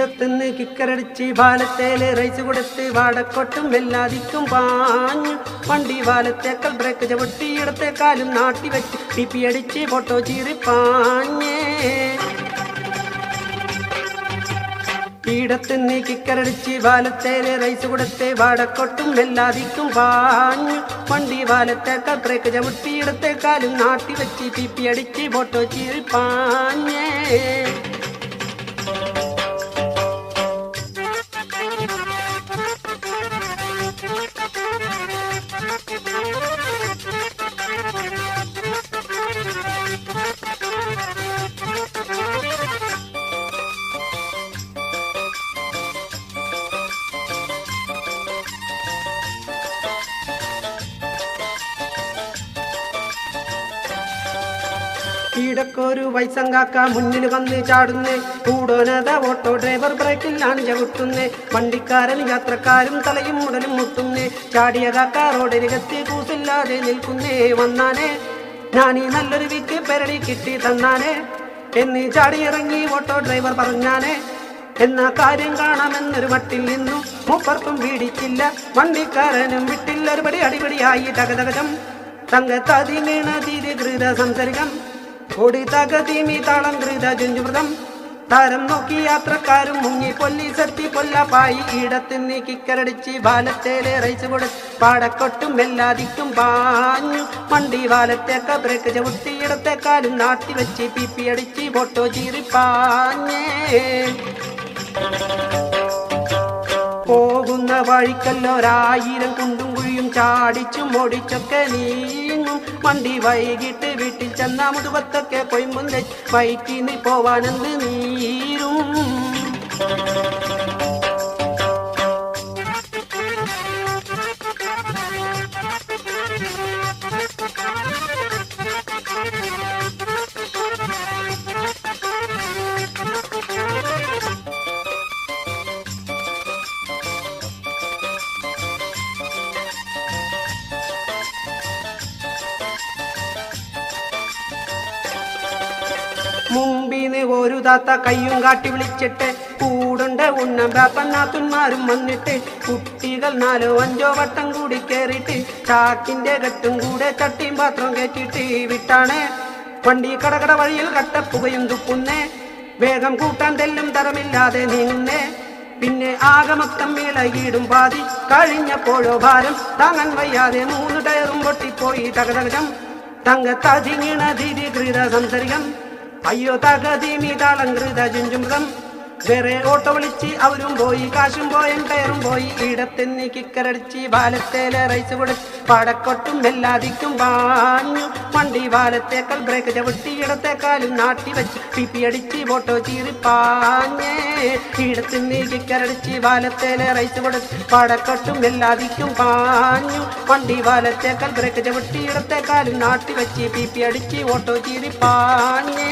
ഈടത്തുനിന്ന് കിക്കറടിച്ച് ബാലത്തേൽ rice കൊടുത്ത് വാടക്കൊട്ടും എല്ലാതിക്കും പാഞ്ഞു. വണ്ടി പാലത്തേക്കൽ ബ്രേക്ക് ചവിട്ടി ഇടത്തേക്കാലും നാട്ടി വെച്ച് പിപ്പി അടിച്ച് ഫോട്ടോ ചീറി പാഞ്ഞേ. ഈടത്തുനിന്ന് കിക്കറടിച്ച് ബാലത്തേൽ റൈസ് കൊടുത്ത് വാടക്കൊട്ടും എല്ലാതിക്കും പാഞ്ഞു. വണ്ടി പാലത്തേക്കാൾ ബ്രേക്ക് ചവിട്ടി ഇടത്തേക്കാലും നാട്ടി വെച്ച് പിപ്പി അടിച്ച് ഫോട്ടോ ചീറി പാഞ്ഞേ. ഈടക്കൊരു വൈസങ്കാക്ക മുന്നിൽ വന്ന് ചാടുന്നേ. കൂടോനത ഓട്ടോ ഡ്രൈവർ ബ്രേക്കിലാണ് ചവിട്ടുന്നേ. വണ്ടിക്കാരൻ യാത്രക്കാരും തലയും ഉടലും മുട്ടുന്നേ. ചാടിയ കാക്ക റോഡരികത്തി കൂസില്ലാതെ നിൽക്കുന്നേ. വന്നാനേ ഞാനീ നല്ലൊരു വിക്ക് പെരടി കിട്ടി തന്നാനേ. എന്നീ ചാടിയിറങ്ങി ഓട്ടോ ഡ്രൈവർ പറഞ്ഞാനേ. എന്നാ കാര്യം കാണാമെന്നൊരു മട്ടിൽ നിന്നു മൂപ്പർക്കും പീഡിച്ചില്ല വണ്ടിക്കാരനും വിട്ടില്ല. ഒരു തകതകതം അടിപടിയായി തകതകജം. തീരെ തീരുകൃത സംസരികം ഓടി തകതീമി താളം കൃത താരം നോക്കി യാത്രക്കാരും മുങ്ങി പൊല്ലീസെത്തി കൊല്ലപ്പായി നീ കിക്കരടിച്ച് ബാലത്തേലെ റൈസ് കൊടുത്ത് പാടക്കൊട്ടും എല്ലാദിക്കും പാഞ്ഞു. മണ്ടി ബാലത്തേക്ക ബ്രേക്ക് ചവിട്ടി ഇടത്തേക്കാലും നാട്ടി വെച്ച് പിപ്പി അടിച്ച് ഫോട്ടോ ചീറി പാഞ്ഞേ. പോകുന്ന വഴിക്കല്ലൊരായിരം കുണ്ടും കുഴിയും ചാടിച്ചും ഓടിച്ചൊക്കെ നീങ്ങും വണ്ടി വൈകിട്ട് വീട്ടിൽ ചെന്ന മുതുപത്തൊക്കെ പൊയ്മുന്തെ. വൈറ്റിന് പോവാനെന്ത് നീരും? മുമ്പിന്ന് ഒരു താത്ത കയ്യും കാട്ടി വിളിച്ചിട്ട് കൂടുണ്ട് ഉണ്ണം ബാപ്പന്നാത്തുന്മാരും വന്നിട്ട് കുട്ടികൾ നാലോ അഞ്ചോ വട്ടം കൂടി കയറിയിട്ട് ചാക്കിന്റെ കെട്ടും കൂടെ ചട്ടിയും പാത്രം കയറ്റിയിട്ട് വിട്ടാണ്. വണ്ടി കടകട വഴിയിൽ കട്ടപ്പുകയും തുപ്പുന്നേ. വേഗം കൂട്ടാൻ തെല്ലും തരമില്ലാതെ നീങ്ങുന്നേ. പിന്നെ ആകെ മൊത്തം പാതി. കഴിഞ്ഞപ്പോഴോ ഭാരം താങ്ങാൻ വയ്യാതെ മൂന്ന് ടയറും പൊട്ടിപ്പോയി തങ്ങ തങ്കത്തതിങ്ങിണ ദിതി കൃത സംസരികം. അയ്യോ തകതിമി താളം കൃത ചുഞ്ചുമൃതം വേറെ ഓട്ടോ വിളിച്ച് അവരും പോയി കാശും പോയും ടയറും പോയി. ഇടത്തെന്നി കിക്കരടിച്ച് ബാലത്തേലെ റൈസ് കൊടുത്ത് പാടക്കൊട്ടും എല്ലാതിക്കും വാഞ്ഞു വണ്ടി ബാലത്തേക്കാൾ ബ്രേക്ക് ചവിട്ടി ഇടത്തേക്കാലും നാട്ടി വെച്ച് പിപ്പി അടിച്ച് ഓട്ടോ ചീറി പാഞ്ഞേ. ഇടത്തെന്നി കിക്കരടിച്ച് ബാലത്തേലെ റൈസ് കൊടുത്ത് പാടക്കൊട്ടും എല്ലാതിക്കും പാഞ്ഞു വണ്ടി ബാലത്തേക്കാൾ ബ്രേക്ക് ചവിട്ടി ഇടത്തേക്കാലും നാട്ടി വെച്ച് പിപ്പി അടിച്ച് ഓട്ടോ ചീറി പാഞ്ഞേ.